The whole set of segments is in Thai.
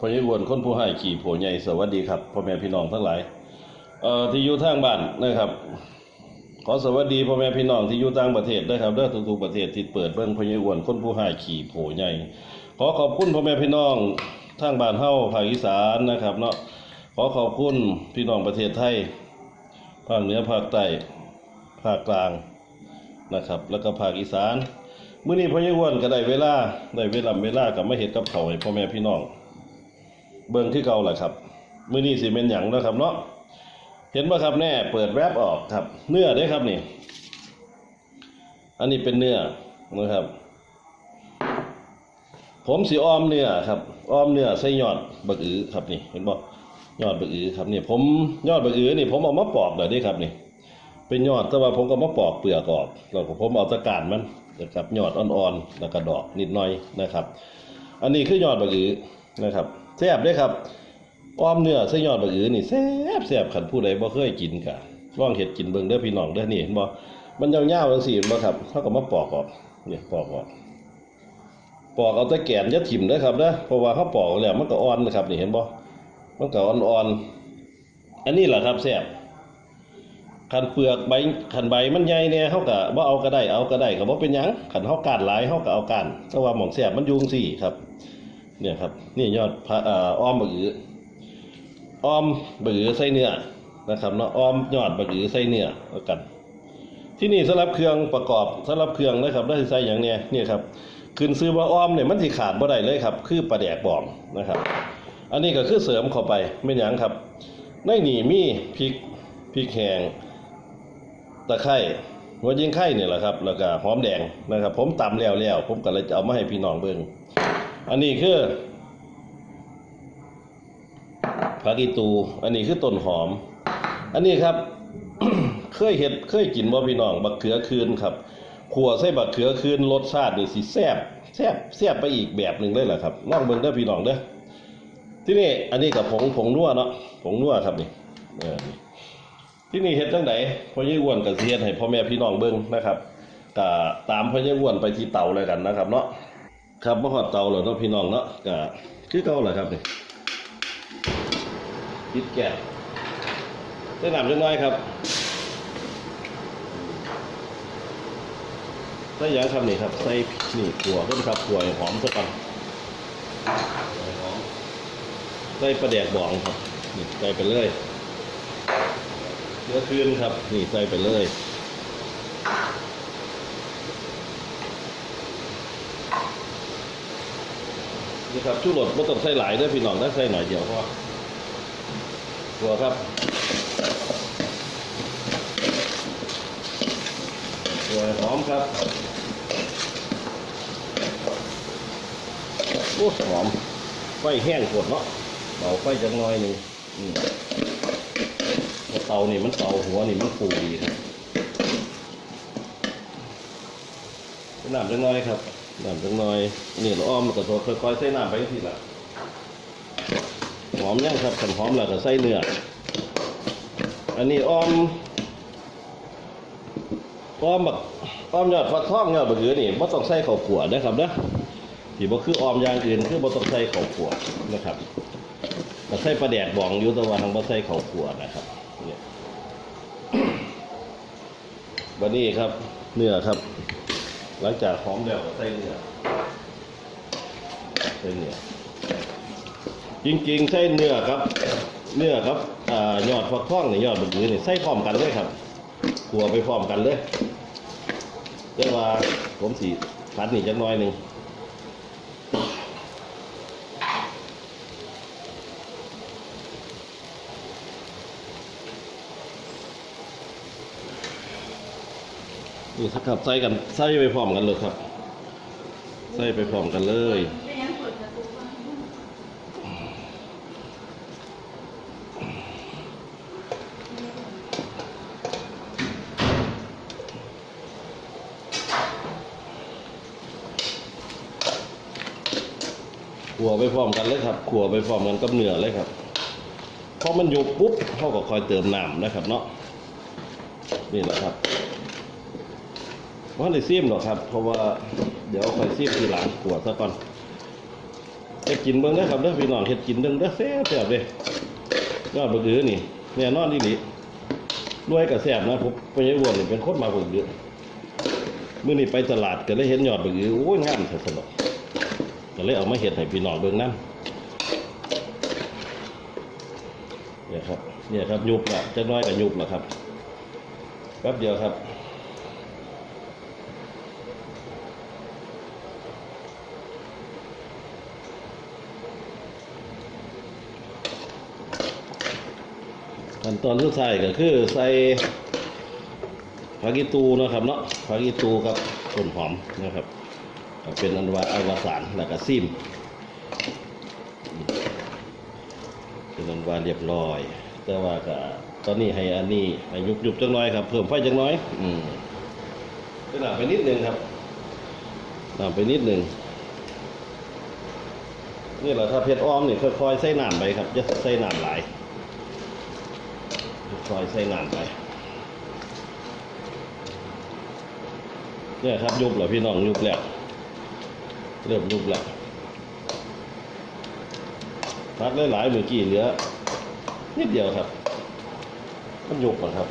พญวนคนผู้ให้ขี่โผใหญ่สวัสดีครับพ่อแม่พี่น้องทั้งหลายเอ่อที่อยู่ทางบ้านนะครับ ขอสวัสดีพ่อแม่พี่น้องที่อยู่ต่างประเทศด้วยครับเด้อทุกๆประเทศที่เปิดเบิ่งพญวนคนผู้ให้ขี่โผใหญ่ขอขอบคุณพ่อแม่พี่น้องทางบ้านเฮ้าภาคอีสานนะครับเนาะขอขอบคุณพี่น้องประเทศไทยภาคเหนือภาคใต้ภาคกลางนะครับ แล้วก็ภาคอีสานมื้อนี้พ่อใหญ่อ้วนก็ได้เวลาได้เวลาเวลากับมาเฮ็ดกับเขาให้พ่อแม่พี่น้อง เบิ่งที่เก่าแหละครับมื้อนี้สิเป็นหยังนะครับเนาะเห็นบ่ครับแน่เปิดแวบออกครับ เนื้อเด้ครับนี่ อันนี้เป็นเนื้อนะครับ ผมสิอ้อมเนื้อครับอ้อมเนื้อใส่ยอดบักอือครับนี่ เห็นบ่ยอดบักอือครับนี่ผมยอดบักอือนี่ผมเอามาปอกแล้วเด้ครับนี่ เป็นยอดแต่ว่าผมก็มาปอกเปลือกออกแล้วผมเอาตะกานมันนะครับยอดอ่อนๆแล้วก็ดอกนิดหน่อยนะครับ อันนี้คือยอดบะอือนะครับ แซ่บด้ครับอ้อมเนื้อใส่ยอดบะอือนี่แซ่บแซ่บขันผู้ใดบ่เคยกินกะลองเฮ็ดกินเบิ่งเด้อพี่น้องเด้อนี่เห็นบ่มันยาวๆจังซี่บ่ครับเฮาก็มาปอกออกเนี่ยปอกออกปอกเอาแตะแกนย่าถิ่มเด้อครับเด้อเพราะว่าเขาปอกแล้วมันก็อ่อนนะครับนี่เห็นบ่มันก็อ่อนๆอันนี้แหละครับแซ่บคันเปลือกใบคันใบมันใหญ่เนี่ยเฮาก็บ่เอาก็ได้เอาก็ได้ก็บ่เป็นหยังคันเฮากานหลายเฮาก็เอากานแต่ว่าหม่องแซ่บมันยุงซี่ครับ เนี่ยครับนี่ยอดพระอ้อมบะอืออ้อมบะอือใส่เนื้อนะครับเนาะอ้อมยอดบะอือใส่เนื้อแล้วกัน ที่นี่สำหรับเครื่องประกอบสำหรับเครื่องนะครับได้ใส่อย่างเนี้ยเนี่ยครับขึ้นซื้อว่าอ้อมเนี่ยมันสิขาดบ่ได้เลยครับ คือปลาแดกบองนะครับ อันนี้ก็คือเสริมเข้าไปไม่หยังครับในหนีมีพริกพริกแห้งตะไคร้หัวยิงไข่เนี่ยแหละครับ แล้วก็หอมแดงนะครับ ผมตำแล้วแล้วผมก็เลยจะเอามาให้พี่น้องเบิ่ง อันนี้คือผักอีตู อันนี้คือต้นหอม อันนี้ครับ เคยเห็ดเคยกินบ่พี่น้อง บักเขือคืนครับขัวใส่บักเขือคืนรสชาตินี่สิแซ่บแซ่บแซ่บไปอีกแบบหนึ่งเลยแหละครับลองเบิ่งเด้อพี่น้องเด้อที่นี่อันนี้กับผงผงนัวเนาะผงนัวครับนี่เออที่นี่เฮ็ดจังไดพ่อใหญ่อ้วนก็สิเฮ็ดให้พ่อแม่พี่น้องเบิ่งนะครับก็ตามพ่อใหญ่อ้วนไปที่เตาเลยกันนะครับ เนาะ ครับมาฮอดเตาแล้วเนาะพี่น้องเนาะก็คือเก่าแหละครับนี่ปิดแก๊สใส่น้ำจังน้อยครับใส่ยังครับนี่ครับใส่นี่ขัวเพิ่นครับขัวหอมซะก่อนให้หอมใส่ปลาแดกบองครับนี่ใส่ไปเลยเนื้อคืนครับ นี่ใส่ไปเลย นี่ครับชูรสไม่ต้องใส่หลายด้อพี่น้องได้ใส่หน่อยเดียวพอตัวครับตัวหอมครับโอ้หอมไฟแห้งกดเนาะเบาไฟจังน้อยหนึ่งเตานี่มันเตาหัวนี่มันฟูดีครับน้ำจังน้อยครับ น้ำจังน้อยนี่เราอ้อมก็ตัวค่อยๆใส่น้ำไปทีละหอมยังครับขันหอมแล้วก็ใส่เนื้ออันนี้อ้อมอ้อมแบบอ้อมยอดฟักทองยอดบะเขือนี่บ่ต้องใส่ข้าวขัวนะครับนะที่บ่คืออ้อมอย่างอื่นคือบ่ต้องใส่ข้าวขัวนะครับก็ใส่ปลาแดกบองอยู่ต่ว่าทางบ่ใส่ข้าวขัวนะครับเนี่ยวันนี้ครับเนื้อครับ หลังจากหอมแล้วใส่เนื้อใส่เนื้อจริงๆใส่เนื้อครับ เนื้อครับอยอดฟักทองนี่ยอดบะกือนี่ใส่พร้อมกันเลยครับขัวไปพร้อมกันเลยแต่ว่าผมสีพัดนี่จักน้อยหนึ่ง นี่ครับใส่กันใส่ไปพร้อมกันเลยครับ ใส่ไปพร้อมกันเลยขัวไปพร้อมกันเลยครับขัวไปพร้อมกันกับเนื้อเลยครับพอมันยุบปุ๊บเขาก็คอยเติมน้ำนะครับเนาะนี่แหละครับ ว่าได้ซีมหรอกครับ เพราะว่าเดี๋ยวคอยซีมทีหลังขวดซะก่อนฮ็ดกินเบิ่งเด้ครับเด้อพี่น้องเฮ็ดกินเด้งเด้อแซ่บแซ่บเด้ยอดบักอือนี่แน่นอนอีหลีรวยก็แซ่บนะผมไปยังอ้วนนี่เป็นคนมาบักอือมื้อนี้ไปตลาดก็เลยเห็นยอดบักอือโอ้ยงามสนุกก็เลยเอามาเฮ็ดให้พี่น้องเบิ่งนำเนี่ยครับเนี่ยครับยุบละจักหน้อยก็ยุบละครับแป๊บเดียวครับ ขั้นตอนสุดท้ายก็คือใส่ผักอีตูนะครับเนาะผักอีตูกับต้นหอมนะครับเป็นอันว่าอวสานแล้วก็ซิมเป็นอันว่าเรียบร้อย แต่ว่าก็ตอนนี้ให้อันนี้ให้ยุบยุบจังน้อยครับ เพิ่มไฟจังน้อย อืมก็หนาไปนิดนึงครับหนาไปนิดนึงนี่แหละถ้าเพชรอ้อมนี่ค่อยๆใส่น้ำไปครับจะใส่น้ำหลาย ซอยใส่งานไปเนี่ยครับยุบแล้วพี่น้องยุบแล้วเริ่มยุบแล้วพักหลายๆเมื่อกี้เหลือนิดเดียวครับ มันยุบอะครับ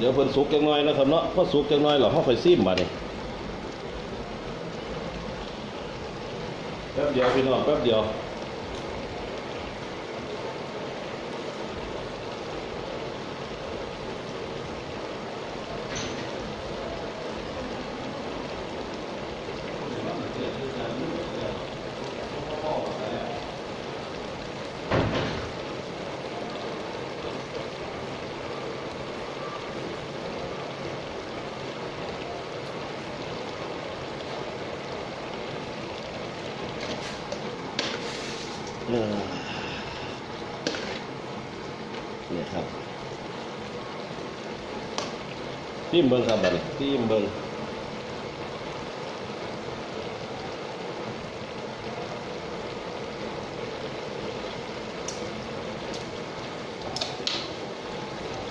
เดี๋ยวเพิ่นสุกจังน้อยนะครับเนาะพอสุกจังน้อยเราเฮาไปซิมมาเนี่ยแป๊บเดียวพี่น้องแป๊บเดียว เออเนี่ยครับซิมเบิ่งครับบัดนี้ซิมเบิ่ง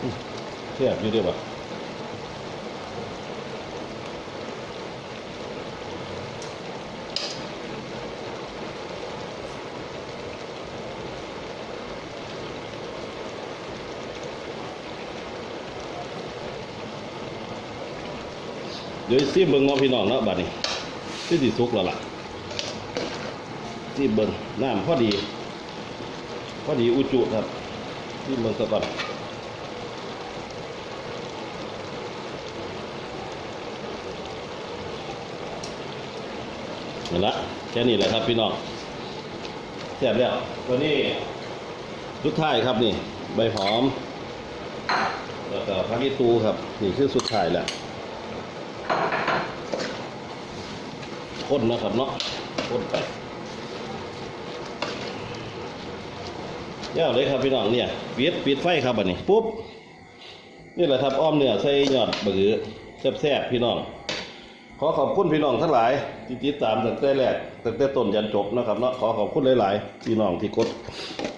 อื้อแซ่บอยู่ด้อบ่ เดี๋ยวซีเบิ่งเน้อพี่น้องเนาะบัดนี้ที่สิสุกแล้วล่ะซีเบิ่งน้ำพอดี พอดีอุจุครับซีเบิ่งซะก่อนนั่นละแค่นี้แหละครับพี่น้องเสร็จแล้วตัวนี้สุดท้ายครับนี่ ใบหอมแล้วก็ผักอีตูครับ นี่คือสุดท้ายแล้ว คนนะครับเนาะคนไปยาวเลยครับพี่น้องเนี่ยปิดปิดไฟครับอันนี้ปุ๊บนี่แหละครับอ้อมเนื้อใส่ยอดบือแซ่บๆพี่น้อง ขอขอบคุณพี่น้องทั้งหลายที่ติดตามตั้งแต่แรกตั้งแต่ต้นยันจบนะครับเนาะขอขอบคุณหลาย ๆ พี่น้องที่กด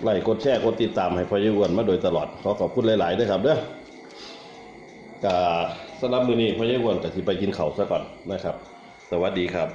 ไลค์กดแชร์กดติดตามให้พอยุวนมาโดยตลอด ขอขอบคุณหลายๆด้วยครับเด้อก็สำหรับมือนี้พ่อใหญ่อ้วนก็สิไปกินเข้าซะก่อนนะครับ สวัสดีครับ